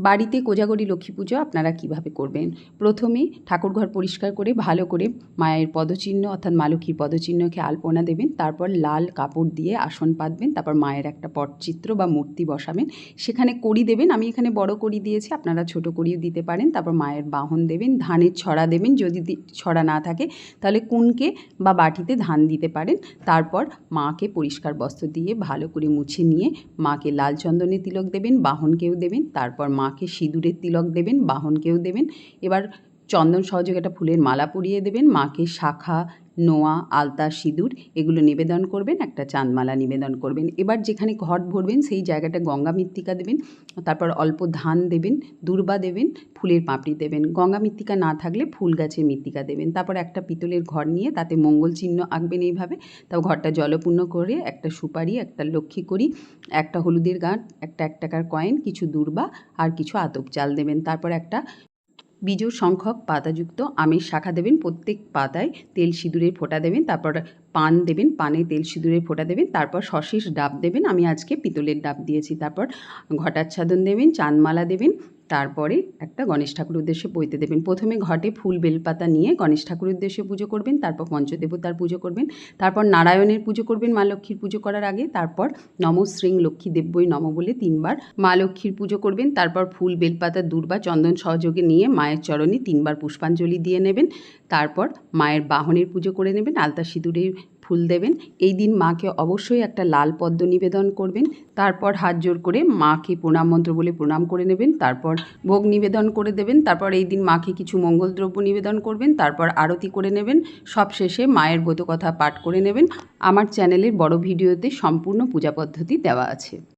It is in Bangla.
বাড়িতে কোজাগরি লক্ষ্মী পুজো আপনারা কীভাবে করবেন? প্রথমে ঠাকুরঘর পরিষ্কার করে, ভালো করে মায়ের পদচিহ্ন অর্থাৎ মা লক্ষ্মীর পদচিহ্নকে আলপনা দেবেন, তারপর লাল কাপড় দিয়ে আসন পাতবেন, তারপর মায়ের একটা পটচিত্র বা মূর্তি বসাবেন। সেখানে করি দেবেন, আমি এখানে বড় করি দিয়েছি, আপনারা ছোট কড়িও দিতে পারেন, তারপর মায়ের বাহন দেবেন, ধানের ছড়া দেবেন, যদি ছড়া না থাকে, তাহলে কুনকে বা বাটিতে ধান দিতে পারেন, তারপর মাকে পরিষ্কার বস্ত্র দিয়ে ভালো করে মুছে নিয়ে মাকে লাল চন্দনে তিলক দেবেন, বাহনকেও দেবেন, তারপর মাকে সিঁদুরের তিলক দেবেন, বাহনকেও দেবেন। এবার চন্দন সহযোগে একটা ফুলের মালা পরিয়ে দেবেন, মাকে শাখা নোয়া, আলতা, সিঁদুর, এগুলো নিবেদন করবেন, একটা চাঁদমালা নিবেদন করবেন। এবার যেখানে ঘট ভরবেন, সেই জায়গাটা গঙ্গা মৃত্তিকা দেবেন, তারপর অল্প ধান দেবেন, দূর্বা দেবেন, ফুলের পাপড়ি দেবেন। গঙ্গা মৃত্তিকা না থাকলে ফুল গাছের মৃত্তিকা দেবেন। তারপর একটা পিতলের ঘর নিয়ে তাতে মঙ্গল চিহ্ন আঁকবেন এইভাবে। তাও ঘরটা জলপূর্ণ করে একটা সুপারি, একটা লক্ষ্মী করি, একটা হলুদের গাঁট, একটা এক টাকার কয়েন, কিছু দূর্বা আর কিছু আতপ চাল দেবেন। তারপর একটা বিজোড় সংখ্যক পাতাযুক্ত আমের শাখা দেবেন, প্রত্যেক পাতায় তেল সিঁদুরের ফোঁটা দেবেন, তারপর পান দেবেন, পানে তেল সিঁদুরের ফোঁটা দেবেন, তারপর সশেষ ডাব দেবেন। আমি আজকে পিতলের ডাব দিয়েছি। তারপর ঘটাচ্ছাদন দেবেন চাঁদমালা দেবেন তারপরে একটা গণেশ ঠাকুর উদ্দেশ্যে বইতে দেবেন। প্রথমে ঘটে ফুল বেলপাতা নিয়ে গণেশ ঠাকুরের উদ্দেশ্যে পুজো করবেন, তারপর পঞ্চদেবতার পুজো করবেন, তারপর নারায়ণের পুজো করবেন, মা লক্ষ্মীর পুজো করার আগে, তারপর নম শ্রীং লক্ষ্মী দেব্যই নম বলে তিনবার মা লক্ষ্মীর পুজো করবেন, তারপর ফুল বেলপাতা, দূর্বা, চন্দন সহযোগে নিয়ে মায়ের চরণে তিনবার পুষ্পাঞ্জলি দিয়ে নেবেন, তারপর মায়ের বাহনের পুজো করে নেবেন, আলতা সিঁদুরের ফুল দেবেন। এই দিন মাকে অবশ্যই একটা লাল পদ্ম নিবেদন করবেন। তারপর হাত জোর করে মাকে প্রণাম মন্ত্র বলে প্রণাম করে নেবেন। তারপর ভোগ নিবেদন করে দেবেন। তারপর এই দিন মাকে কিছু মঙ্গলদ্রব্য নিবেদন করবেন। তারপর আরতি করে নেবেন। সব শেষে মায়ের কথা পাঠ করে নেবেন। আমার চ্যানেলের বড় ভিডিওতে সম্পূর্ণ পূজা পদ্ধতি দেওয়া আছে।